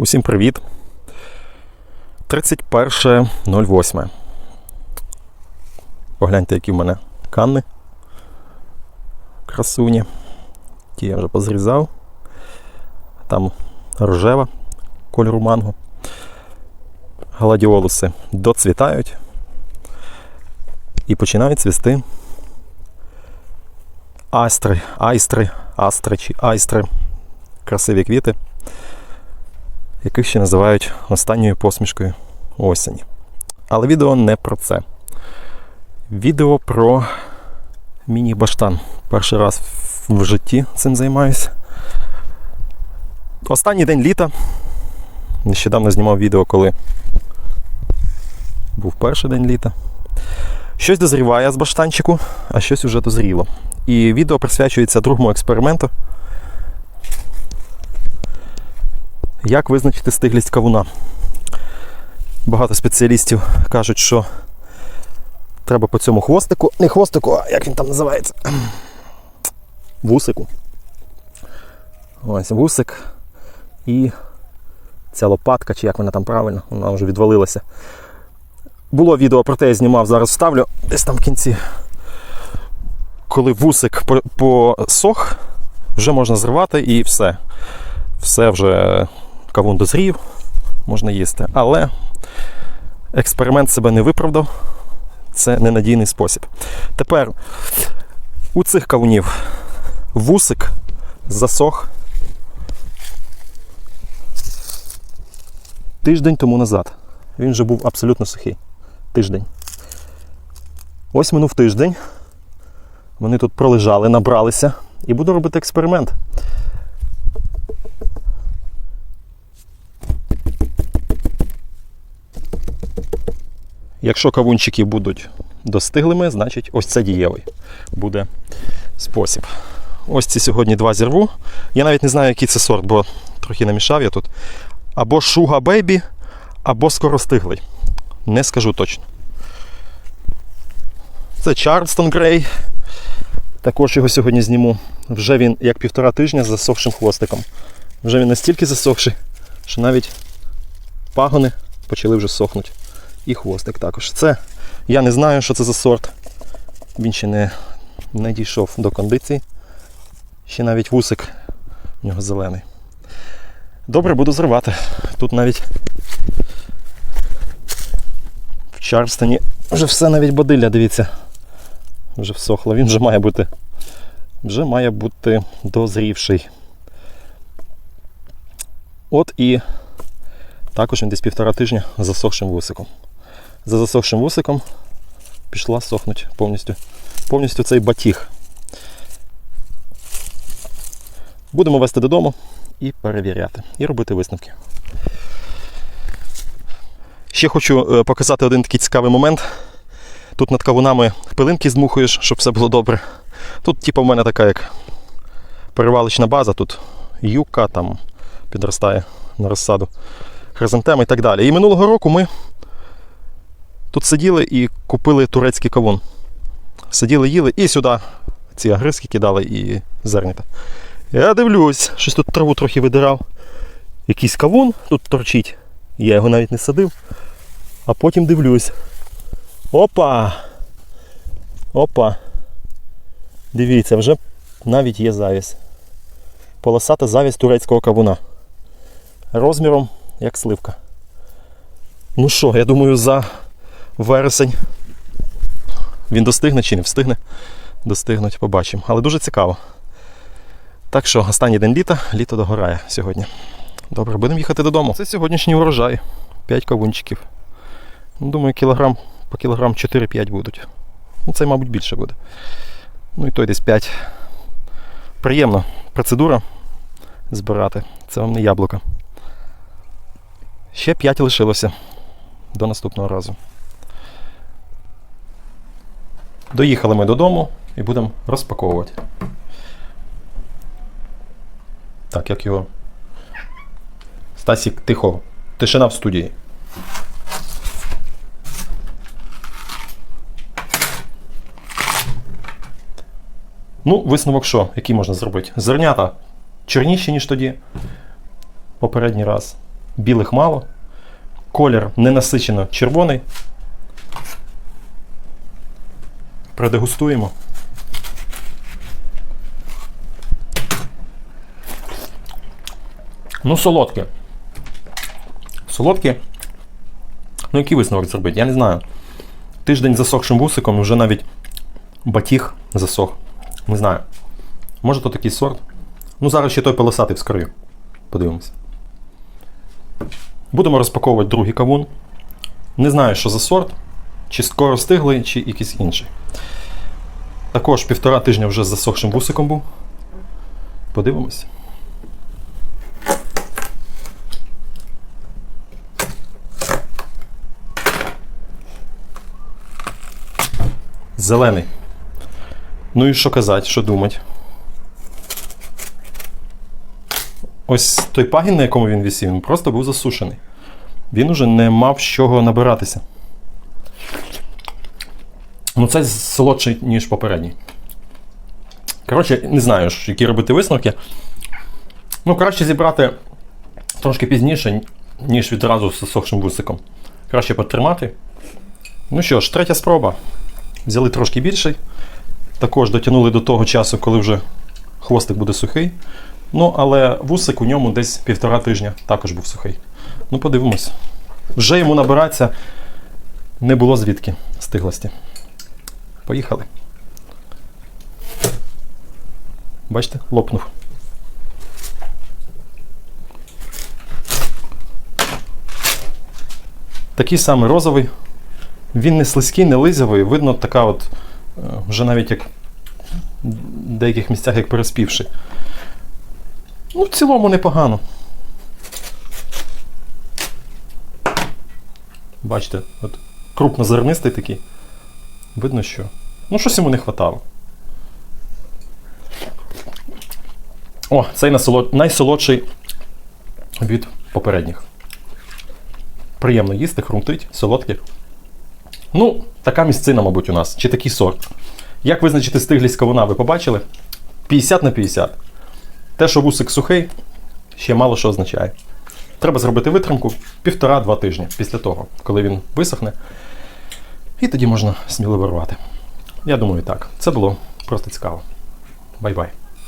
Усім привіт. 31.08. Погляньте, які в мене канни. Красуні. Ті я вже позрізав. Там рожева кольору манго. Гладіолуси доцвітають і починають цвісти астри, айстри, астри чи айстри. Красиві квіти яких ще називають останньою посмішкою осені. Але відео не про це. Відео про міні-баштан. Перший раз в житті цим займаюся. Останній день літа. Нещодавно знімав відео, коли був перший день літа. Щось дозріває з баштанчику, а щось уже дозріло. І відео присвячується другому експерименту. Як визначити стиглість кавуна? Багато спеціалістів кажуть, що треба по цьому хвостику, не хвостику, а як він там називається? Вусику. Ось вусик і ця лопатка, чи як вона там правильно, вона вже відвалилася. Було відео про те, я знімав, зараз вставлю десь там в кінці. Коли вусик посох, вже можна зривати і все. Все вже кавун дозрів, можна їсти. Але експеримент себе не виправдав. Це ненадійний спосіб. Тепер у цих кавунів вусик засох тиждень тому назад. Він вже був абсолютно сухий. Тиждень. Ось минув тиждень. Вони тут пролежали, набралися. І буду робити експеримент. Якщо кавунчики будуть достиглими, значить ось це дієвий буде спосіб. Ось ці сьогодні два зірву. Я навіть не знаю, який це сорт, бо трохи намішав я тут. Або Шуга Бейбі, або скоростиглий. Не скажу точно. Це Чарльстон Грей. Також його сьогодні зніму. Вже він як півтора тижня з засохшим хвостиком. Вже він настільки засохший, що навіть пагони почали вже сохнути і хвостик також. Це я не знаю, що це за сорт. Він ще не, не дійшов до кондиції. Ще навіть вусик у нього зелений. Добре, буду зривати. Тут навіть в Чарстоні вже все навіть бодилля, дивіться. Вже всохло. Він вже має бути. Вже має бути дозрівший. От і також він десь півтора тижня засохшим вусиком. За засохшим вусиком пішла сохнуть повністю. Повністю цей батіг. Будемо вести додому і перевіряти, і робити висновки. Ще хочу е, показати один такий цікавий момент. Тут над кавунами пилинки здмухуєш, щоб все було добре. Тут, типу, в мене така як перевалочна база, тут юка там підростає на розсаду, хризантеми і так далі. І минулого року ми тут сиділи і купили турецький кавун. Сиділи, їли і сюди ці агризки кидали і зернята. Я дивлюсь, щось тут траву трохи видирав. Якийсь кавун тут торчить. Я його навіть не садив. А потім дивлюсь. Опа! Опа! Дивіться, вже навіть є завість. Полосата завість турецького кавуна. Розміром як сливка. Ну що, я думаю, за вересень він достигне чи не встигне. Достигнуть, побачимо. Але дуже цікаво. Так що, останній день літа, літо догорає сьогодні. Добре, будемо їхати додому. Це сьогоднішній урожай. 5 кавунчиків. Ну, Думаю, кілограм по кілограм 4-5 будуть. Ну, це, мабуть, більше буде. Ну і той десь 5. Приємно. Процедура збирати. Це вам не яблука. Ще 5 лишилося до наступного разу. Доїхали ми додому і будемо розпаковувати. Так, як його. Стасік, тихо. Тишина в студії. Ну, висновок що? Який можна зробити? Зернята чорніші, ніж тоді. Попередній раз. білих мало. Колір ненасичено червоний. Продегустуємо. Ну, солодке. Солодке. Ну, який висновок зробити? Я не знаю. Тиждень засохшим вусиком, вже навіть батіг засох. Не знаю. Може то такий сорт. Ну, зараз ще той полосатий вскрию. Подивимось. Будемо розпаковувати другий кавун. Не знаю, що за сорт. Чи скоро стиглий, чи якийсь інший. Також півтора тижня вже з засохшим вусиком був. Подивимось. Зелений. Ну і що казати, що думати. Ось той пагін, на якому він висів, він просто був засушений. Він уже не мав з чого набиратися. Ну, це солодший, ніж попередній. Коротше, не знаю, які робити висновки. Ну, краще зібрати трошки пізніше, ніж відразу з засохшим вусиком. Краще потримати. Ну що ж, третя спроба. Взяли трошки більший. Також дотягнули до того часу, коли вже хвостик буде сухий. Ну, але вусик у ньому десь півтора тижня також був сухий. Ну, подивимось. Вже йому набиратися не було звідки стиглості. Поїхали. Бачите, лопнув. Такий самий розовий. Він не слизький, не лизявий. Видно, така от, е, вже навіть як в деяких місцях як переспівши. Ну, в цілому непогано. Бачите, от крупнозернистий такий. Видно, що. Ну, щось йому не хватало. О, цей найсолодший від попередніх. Приємно їсти, хрумтить, солодкий. Ну, така місцина, мабуть, у нас. Чи такий сорт. Як визначити стиглість кавуна, ви побачили? 50 на 50. Те, що вусик сухий, ще мало що означає. Треба зробити витримку півтора-два тижні після того, коли він висохне. І тоді можна сміливо рвати. Я думаю, так. Це було просто цікаво. Бай-бай.